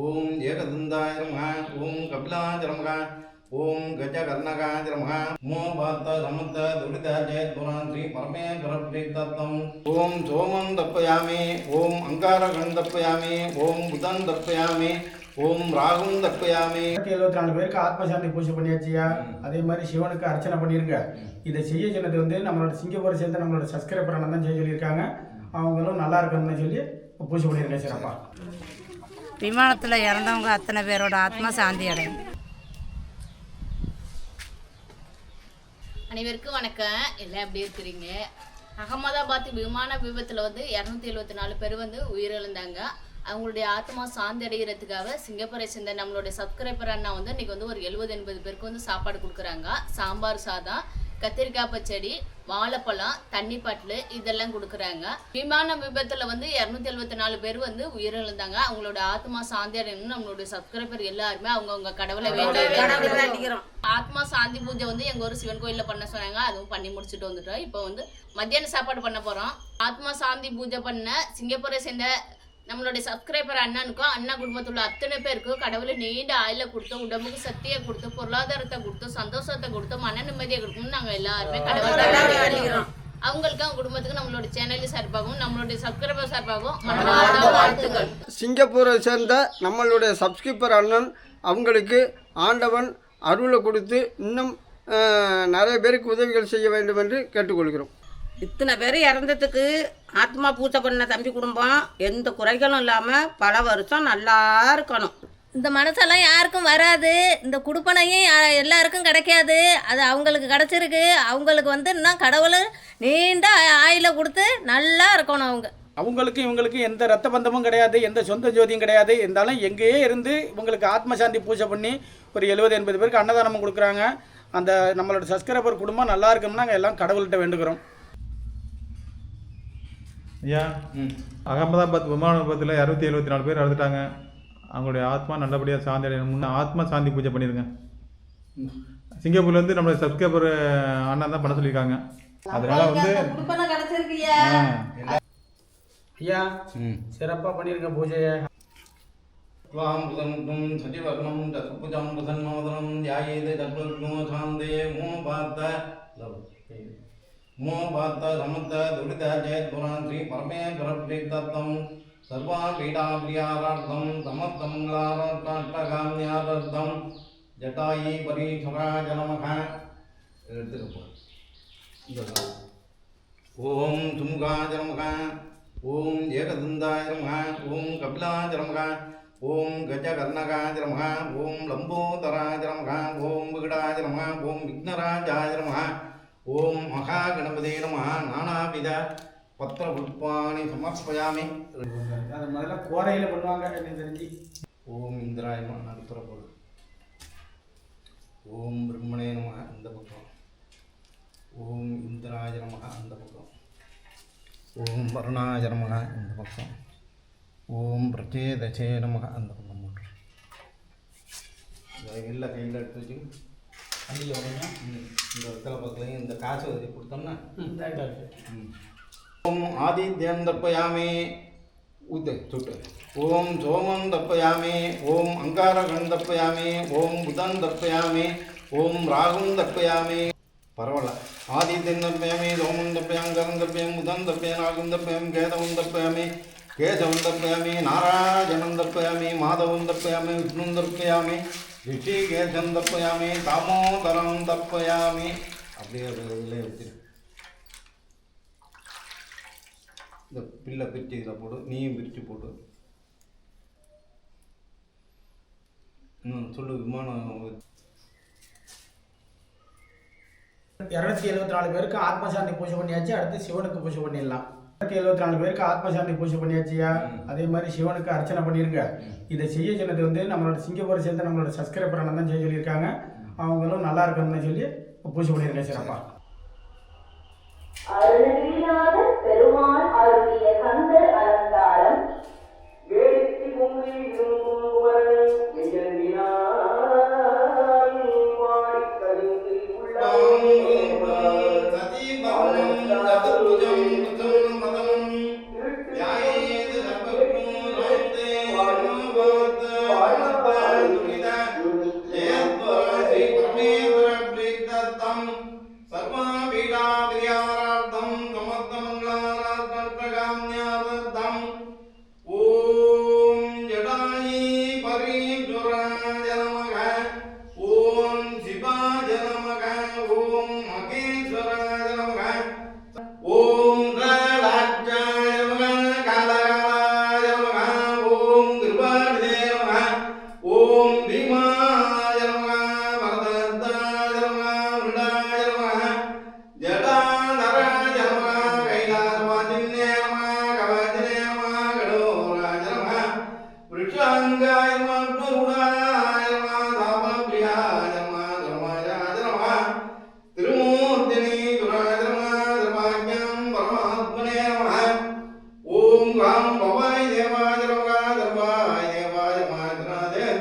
ஓம் ஏகதந்தாய நமக ஓம் கபிலாய நமக ஓம் கஜகர்ணகாய நமக மோ பாத்த சமத்த துரிதாஜய புரான் ஸ்ரீ பரமேஸ்வர பிரீத்தம் ஓம் சோமம் தப்பயாமி ஓம் அங்காரகன் தப்பயாமி ஓம் புதன் தப்பயாமி ஓம் ராகும் தப்பயாமி. எழுபத்தி நாலு பேருக்கு ஆத்மசாந்தி பூஜை பண்ணியாச்சியா? அதே மாதிரி சிவனுக்கு அர்ச்சனை பண்ணிருங்க. இதை செய்ய சொன்னது வந்து நம்மளோட சிங்கப்பூரை சேர்ந்த நம்மளோட சப்ஸ்கிரைபர் தான் செய்ய சொல்லியிருக்காங்க. அவங்களும் நல்லா இருக்கணும்னு சொல்லி பூஜை பண்ணியிருங்க சிறப்பா. விமானத்தில் இறந்தவங்க அத்தனை பேரோட ஆத்மா சாந்தி அடையும். அனைவருக்கும் வணக்கம். எல்லாம் எப்படி இருக்கிறீங்க? அகமதாபாத் விமான விபத்தில் வந்து இரநூத்தி எழுபத்தி நாலு பேர் வந்து உயிரிழந்தாங்க. அவங்களுடைய ஆத்மா சாந்தி அடைகிறதுக்காக சிங்கப்பூரை சேர்ந்த நம்மளுடைய சப்ஸ்கிரைபர் அண்ணா வந்து இன்னைக்கு வந்து ஒரு எழுபது எண்பது பேருக்கு வந்து சாப்பாடு கொடுக்குறாங்க. சாம்பார் சாதம் கத்திரிக்காய் பச்சடி வாழைப்பழம் தண்ணி பாட்டில் இதெல்லாம் கொடுக்குறாங்க. விமான விபத்தில் வந்து இரநூத்தி எழுபத்தி நாலு பேர் வந்து உயிரிழந்தாங்க. அவங்களோட ஆத்மா சாந்தி அடையணும்னு நம்மளுடைய சப்ஸ்கிரைபர் எல்லாருமே அவங்கவுங்க கடவுளை வேண்டிக்கிறோம். ஆத்மா சாந்தி பூஜை வந்து எங்க ஊர் சிவன் கோயில்ல பண்ண சொன்னாங்க. அதுவும் பண்ணி முடிச்சுட்டு வந்துட்டோம். இப்போ வந்து மத்தியான சாப்பாடு பண்ண போறோம். ஆத்மா சாந்தி பூஜை பண்ண சிங்கப்பூரை சேர்ந்த நம்மளுடைய சப்ஸ்கிரைபர் அண்ணனுக்கும் அண்ணா குடும்பத்தில் உள்ள அத்தனை பேருக்கும் கடவுளை நீண்ட ஆயில கொடுத்து உடம்புக்கு சக்தியை கொடுத்து பொருளாதாரத்தை கொடுத்து சந்தோஷத்தை கொடுத்து மன நிம்மதியை கொடுக்கணும்னு நாங்க எல்லாருமே கடவுளை அவங்களுக்கு அவங்க குடும்பத்துக்கு நம்மளோட சேனல் சார்பாகவும் நம்மளுடைய சப்ஸ்கிரைபர் சார்பாகவும் மனமார்ந்த வாழ்த்துக்கள். சிங்கப்பூரை சேர்ந்த நம்மளுடைய சப்ஸ்கிரிப்பர் அண்ணன் அவங்களுக்கு ஆண்டவன் அருளை கொடுத்து இன்னும் நிறைய பேருக்கு உதவிகள் செய்ய வேண்டும் என்று கேட்டுக்கொள்கிறோம். இத்தனை பேர் இறந்ததுக்கு ஆத்மா பூஜை பண்ண தம்பி குடும்பம் எந்த குறைகளும் இல்லாமல் பல வருஷம் நல்லா இருக்கணும். இந்த மனசெல்லாம் யாருக்கும் வராது. இந்த குடுப்பனையும் எல்லாருக்கும் கிடைக்காது. அது அவங்களுக்கு கிடச்சிருக்கு. அவங்களுக்கு வந்து இன்னும் கடவுள் நீண்ட ஆயில கொடுத்து நல்லா இருக்கணும் அவங்க. அவங்களுக்கும் இவங்களுக்கும் எந்த ரத்த பந்தமும் கிடையாது எந்த சொந்த ஜோதியும் கிடையாது. இருந்தாலும் எங்கேயே இருந்து இவங்களுக்கு ஆத்மசாந்தி பூஜை பண்ணி ஒரு எழுபது எண்பது பேருக்கு அன்னதானம் கொடுக்குறாங்க. அந்த நம்மளோட சப்ஸ்கிரைபர் குடும்பம் நல்லா இருக்கணும்னு நாங்கள் எல்லாம் கடவுள்கிட்ட வேண்டுகிறோம். ஏன் அகமதாபாத் விமான விபத்தில் இரநூத்தி எழுபத்தி நாலு பேர் இறந்துட்டாங்க. அவங்களுடைய ஆத்மா நல்லபடியாக சாந்தி அடையணும்னு ஆத்மா சாந்தி பூஜை பண்ணிடுங்க சிங்கப்பூர்லேருந்து நம்மளுடைய சப்ஸ்கிரைபர் அண்ணன் தான் பண்ண சொல்லியிருக்காங்க. அதனால வந்து ஐயா சிறப்பாக பண்ணியிருக்க பூஜையை. வாம்புதமும் சதிவர்ணம் தற்புஜம் புதன்மோதனம் தியாகேதை தற்புமோகாந்தே மோ பார்த்த मो पात मो पात समस्त दुरिताजय पुरान् श्री परमेश्वरप्रीतत्वं सर्वा पीडाप्रियारार्थं समस्तमङ्गलार्थकाम्यार्थं जटायी परीश्वराय नमः எடுத்துக்கப்போ ஓம் துமுகாய நமக ஓம் ஏகதந்தாய நமக ஓம் கபிலாய நமக ஓம் கஜகர்ணகாய நமக ஓம் ஓம் மகாகணபதே நமக நானாவித பத்திரபுஷ்பாணி சமர்ப்பயாமி. அதை முதல்ல கோரையில் பண்ணுவாங்க எனக்கு தெரிஞ்சு. ஓம் இந்திராய நடுப்புற போடு ஓம் பிரம்மணே நமக இந்த பக்கம். ஓம் இந்திராய நமக அந்த பக்கம். ஓம் வருணாய நமக இந்த பக்கம். ஓம் பிரச்சேதசே நமக அந்த பக்கம் போட்டு கையில் எடுத்து வச்சு அள்ளியில் வரீங்க இந்த இடத்துல பக்கத்துலையும் இந்த காசு வச்சு கொடுத்தோம்னா ஓம் ஆதித்யம் தப்பயாமி உத் சுட்டு ஓம் சோமம் தப்பயாமி ஓம் அங்காரகன் தப்பயாமி ஓம் புதன் தப்பயாமி ஓம் ராகும் தப்பயாமி பரவாயில்ல. ஆதித்யம் தப்பயாமி சோமம் தப்பயாமி அங்காரம் தப்பயாமி புதன் தப்பயாமி ராகும் தப்பயாமி கேதவம் தப்பயாமி கேசவம் தப்பயாமி நாராயணம் தப்பயாமி மாதவம் தப்பயாமி விஷ்ணு தப்பயாமி ரிஷிகேசம் தப்பயாமி தாமோதரம் தப்பயாமி. அப்படியே ஒரு இதில் வச்சிரு இந்த பில்லை பிரித்து இதில் போடு நீயும் பிரித்து போடு. ம் சொல்லு விமானம் இரநூத்தி எழுபத்தி நாலு பேருக்கு ஆத்மசாந்தி பூஜை பண்ணியாச்சு அடுத்து சிவனுக்கு பூஜை பண்ணிடலாம். எழுபத்தி நாலு பேருக்கு ஆத்மசாந்தி பூஜை பண்ணியாச்சியா? அதே மாதிரி சிவனுக்கு அர்ச்சனை பண்ணிருங்க. இதை செய்ய சொன்னது வந்து நம்மளோட சிங்கப்பூரை சேர்ந்த நம்மளோட சப்ஸ்கிரைபர் தான் செய்ய சொல்லியிருக்காங்க. அவங்களும் நல்லா இருக்கணும்னு சொல்லி பூஜை பண்ணிருங்க சிறப்பா. பெருமாள் அருளிய கந்தர் அலங்காரம்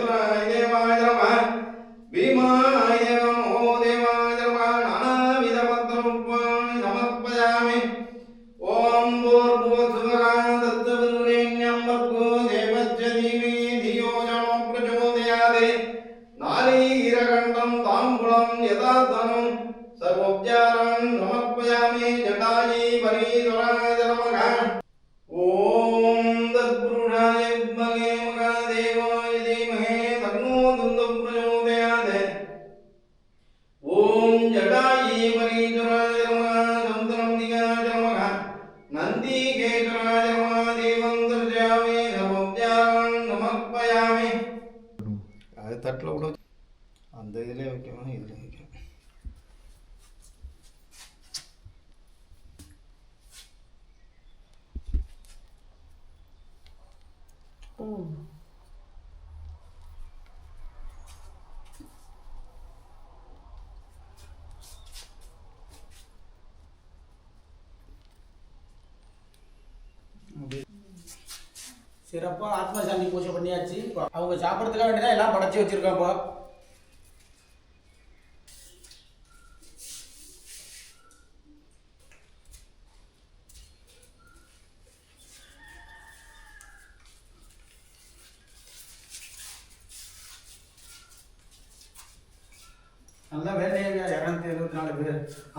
regular Oh. சிறப்பாக ஆத்மசாந்தி பூஜை பண்ணியாச்சு. அவங்க சாப்பிட்றதுக்காக வேண்டியதான் எல்லாம் படைச்சி வச்சிருக்கோம்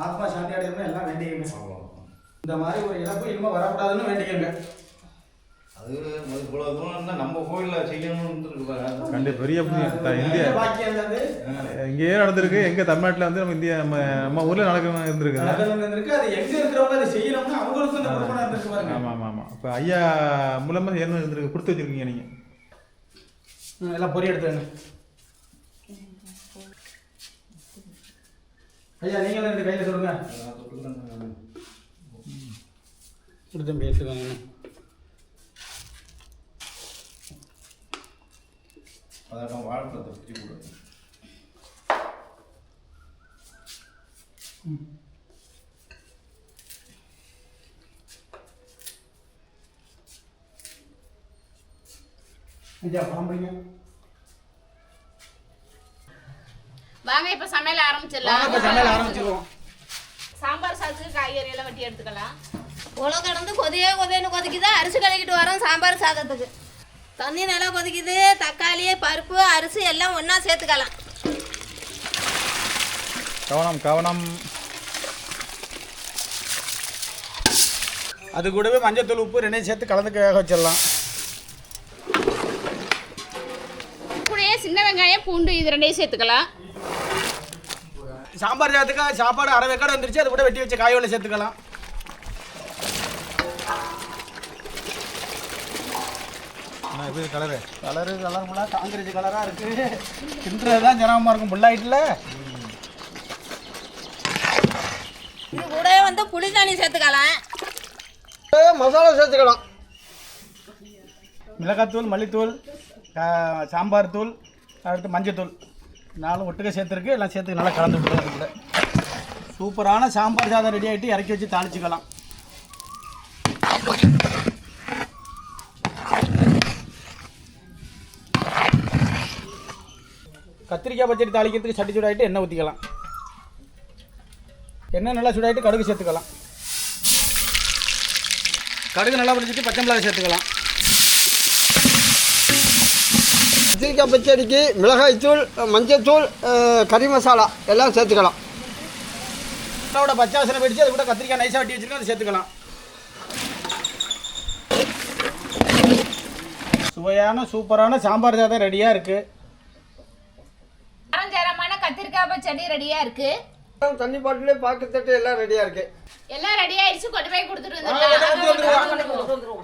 ஆத்மா சாந்தி அடையணும் எல்லாம் வேண்டியவங்க இந்த மாதிரி ஒரு இழப்பு இனிமேல் வரக்கூடாதுன்னு வேண்டிக்கங்க. அது இவ்வளோ தூரம்னா நம்ம கோயிலில் செய்யணும்னு கண்டிப்பாக பெரிய இந்தியா. இங்கேயே நடந்திருக்கு. எங்கே தமிழ்நாட்டில் வந்து நம்ம இந்தியா நம்ம நம்ம ஊரில் நடக்க இருந்திருக்கு நடக்கணும் இருக்கு அது எங்க இருக்கிறவங்க அதை செய்யணும்னா இருந்துருக்கு பாருங்க. ஆமாம் ஆமாம் ஆமாம் இப்போ ஐயா மூலமாக என்ன இருந்திருக்கு. கொடுத்து வச்சிருக்கீங்க நீங்கள் எல்லாம் பொறி எடுத்துங்க ஐயா நீங்களும் ரெண்டு கையில் சொல்லுங்க. இப்படி தம்பி எடுத்துக்கோங்க. அதான் வாழ்க்கை பிடிச்சி கொடுங்க ஐயா பாம்புங்க. வாங்க இப்ப சமையல் வாங்க ஆரம்பிச்சிடலாம் இப்போ சமையல் ஆரம்பிச்சிருவோம். சாம்பார் சாதத்துக்கு காய்கறி எல்லாம் வெட்டி எடுத்துக்கலாம். உலக கடந்து கொதியே கொதின்னு கொதிக்குது? அரிசி கழுவிட்டு வரோம் சாம்பார் சாதத்துக்கு. தண்ணி நல்லா கொதிக்குது. தக்காளி பருப்பு அரிசி எல்லாம் ஒன்றா சேர்த்துக்கலாம். கவனம் கவனம். அது கூடவே மஞ்சத்தூள் உப்பு ரெண்டையும் சேர்த்து கலந்து வேக வச்சிடலாம். கூடயே சின்ன வெங்காயம் பூண்டு இது ரெண்டையும் சேர்த்துக்கலாம். சாம்பார் சாதத்துக்கு சாப்பாடு அரை வெக்காடு வந்துருச்சு அது கூட வெட்டி வச்ச காயோல சேர்த்துக்கலாம். எப்படி கலரு கலரு கலர்ஃபுல்லாக காங்கிரீட் கலராக இருக்குது தின்றது தான் ஜனமாக இருக்கும் புல்லாயிட்டில் இது கூடவே வந்து புளி தண்ணி சேர்த்துக்கலாம் மசாலா சேர்த்துக்கலாம். மிளகாத்தூள் மல்லித்தூள் சாம்பார் தூள் அடுத்து மஞ்சத்தூள். நாலும் ஒட்டுக்க சேர்த்துருக்கு எல்லாம் சேர்த்து நல்லா கலந்து விட்டுறது கூட. சூப்பரான சாம்பார் சாதம் ரெடி ஆகிட்டு இறக்கி வச்சு தாளிச்சுக்கலாம். கத்திரிக்காய் பச்சடி தாளிக்கிறதுக்கு சட்டி சூடாகிட்டு எண்ணெய் ஊற்றிக்கலாம் எண்ணெய் நல்லா சூடாகிட்டு கடுகு சேர்த்துக்கலாம். கடுகு நல்லா பிடிச்சிட்டு பச்சை மிளகாய் சேர்த்துக்கலாம். கத்திரிக்காய் பச்சடிக்கு மிளகாய்த்தூள் மஞ்சத்தூள் கறி மசாலா எல்லாம் சேர்த்துக்கலாம். அதோட பச்சை வாசனை போயிடுச்சு அது கூட கத்திரிக்காய் நைஸாக வெட்டி வச்சிருக்கோம் அதை சேர்த்துக்கலாம். சுவையான சூப்பரான சாம்பார் சாதம் ரெடியாக இருக்குது அரஞ்சரமான கத்திரிக்காய் பச்சடி ரெடியா இருக்கு. தண்ணி பாட்டிலே பாக்கு தட்டு எல்லாம் ரெடியாக இருக்கு. எல்லாம் ரெடி ஆயிடுச்சு கொண்டு போய் கொடுத்துட்டு வந்துடலாம்.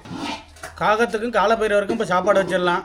காகத்துக்கும் காலப்பயிரவருக்கும் இப்போ சாப்பாடு வச்சிடலாம்.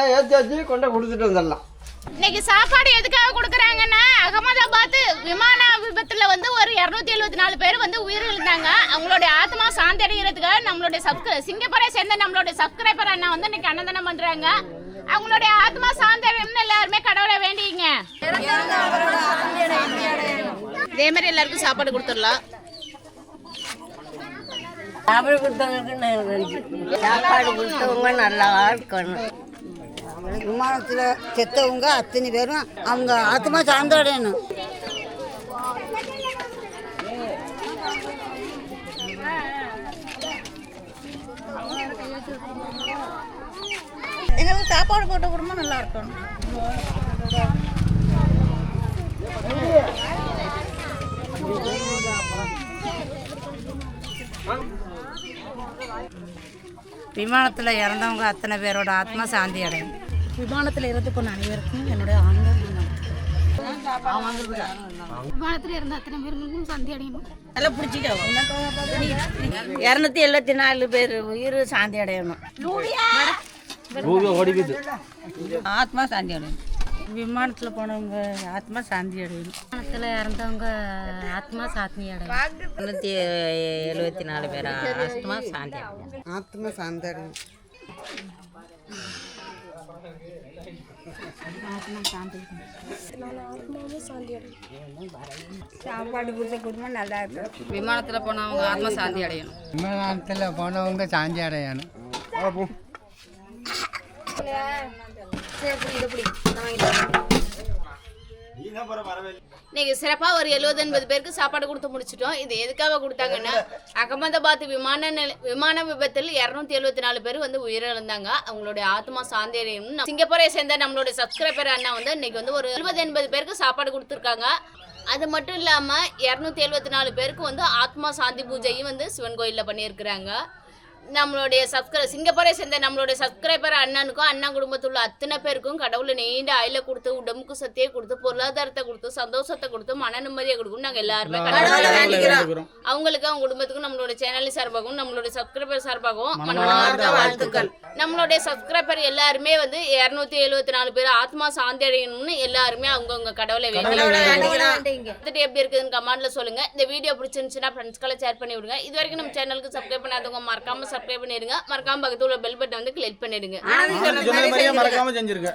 ஏற்றி கொண்டு கொடுத்துட்டு வந்துடலாம். இன்னைக்கு சாப்பாடு எதுக்காக கொடுக்குறாங்கன்னா அகமதாபாத் விமான விபத்துல வந்து ஒரு இரநூத்தி எழுபத்தி நாலு பேர் வந்து உயிரிழந்தாங்க. அவங்களுடைய ஆத்மா சாந்தி அடைகிறதுக்காக நம்மளுடைய சப்ஸ்கிரை சிங்கப்பூரை சேர்ந்த நம்மளுடைய சப்ஸ்கிரைபர் அண்ணா வந்து இன்னைக்கு அன்னதானம் பண்றாங்க. அவங்களுடைய ஆத்மா சாந்தி அடையணும்னு எல்லாருமே கடவுளை வேண்டிங்க இதே மாதிரி எல்லாருக்கும் சாப்பாடு கொடுத்துடலாம். சாப்பாடு கொடுத்தவங்களுக்கு சாப்பாடு கொடுத்தவங்க நல்லா இருக்கணும். விமானத்தில் செத்தவங்க அத்தனை பேரும் அவங்க ஆத்மா சார்ந்தடையணும். எங்களுக்கு சாப்பாடு போட்ட குடும்பம் நல்லா இருக்கணும். விமானத்தில் இறந்தவங்க அத்தனை பேரோட ஆத்மா சாந்தி அடையும் விமானத்தில் இருந்து போன அனைவருக்கும் என்னுடைய ஆழ்ந்த விமானத்தில் இருந்த அத்தனை பேருக்கும் சந்தி அடையணும். நல்லா பிடிச்சிக்கோ. இரநூத்தி எழுபத்தி நாலு பேர் உயிர் சாந்தி அடையணும். ஆத்மா சாந்தி அடையணும். விமானத்தில் போனவங்க ஆத்மா சாந்தி அடையணும். விமானத்தில் இறந்தவங்க ஆத்மா சாந்தி அடையணும். இரநூத்தி எழுபத்தி நாலு பேர் ஆத்மா சாந்தி அடையணும். ஆத்மா சார்ந்தடையணும் சாப்பாடு கொடுத்த குடும்பம் நல்லா இருக்கும் விமானத்தில் போனவங்க ஆத்மா சாந்தி அடையணும். விமானத்தில் போனவங்க சாந்தி அடையணும். இன்னைக்கு சிறப்பா ஒரு எழுபது எண்பது பேருக்கு சாப்பாடு கொடுத்து முடிச்சிட்டோம். இது எதுக்காக கொடுத்தாங்கன்னா அகமதாபாத் விமான விமான விபத்தில் இரநூத்தி எழுபத்தி நாலு பேர் வந்து உயிரிழந்தாங்க. அவங்களுடைய ஆத்மா சாந்தேரியும் சிங்கப்பூரை சேர்ந்த நம்மளுடைய சப்ஸ்கிரைபர் அண்ணா வந்து இன்னைக்கு வந்து ஒரு எழுபது எண்பது பேருக்கு சாப்பாடு கொடுத்துருக்காங்க. அது மட்டும் இல்லாமல் இரநூத்தி எழுபத்தி நாலு பேருக்கு வந்து ஆத்மா சாந்தி பூஜையும் வந்து சிவன் கோயிலில் பண்ணியிருக்கிறாங்க. நம்மளுடைய சப்ஸ்கிரை சிங்கப்பூரை சேர்ந்த நம்மளுடைய சப்ஸ்கிரைபர் அண்ணனுக்கும் அண்ணா குடும்பத்தில் உள்ள அத்தனை பேருக்கும் கடவுளை நீண்ட ஆயில கொடுத்து உடம்புக்கு சத்தியை கொடுத்து பொருளாதாரத்தை கொடுத்து சந்தோஷத்தை கொடுத்து மன நிம்மதியை கொடுக்கும் நாங்கள் எல்லாருமே கடவுளை வேண்டிக்கிறோம். அவங்களுக்கு அவங்க குடும்பத்துக்கும் நம்மளுடைய சேனல் சார்பாகவும் நம்மளுடைய சப்ஸ்கிரைபர் சார்பாகவும் மனமார்ந்த வாழ்த்துக்கள். நம்மளுடைய சப்ஸ்கிரைபர் எல்லாருமே வந்து இரநூத்தி எழுபத்தி நாலு பேர் ஆத்மா சாந்தி அடையணும்னு எல்லாருமே அவங்கவுங்க கடவுளை வேண்டிக்கிறோம். பார்த்துட்டு எப்படி இருக்குதுன்னு கமெண்ட்ல சொல்லுங்க. இந்த வீடியோ பிடிச்சிருந்துச்சுன்னா ஃப்ரெண்ட்ஸ்க்கெல்லாம் ஷேர் பண்ணி விடுங்க இது வரைக்கும் நம்ம சேனலுக்கு சப்ஸ்கிரைப் பண்ணாதவங்க மறக்காம சப்ஸ்கிரைப் பண்ணிடுங்க. மறக்காம பக்கத்துல உள்ள பெல் பட்டன் வந்து கிளிக் பண்ணிடுங்க. மறக்காம செஞ்சிருக்க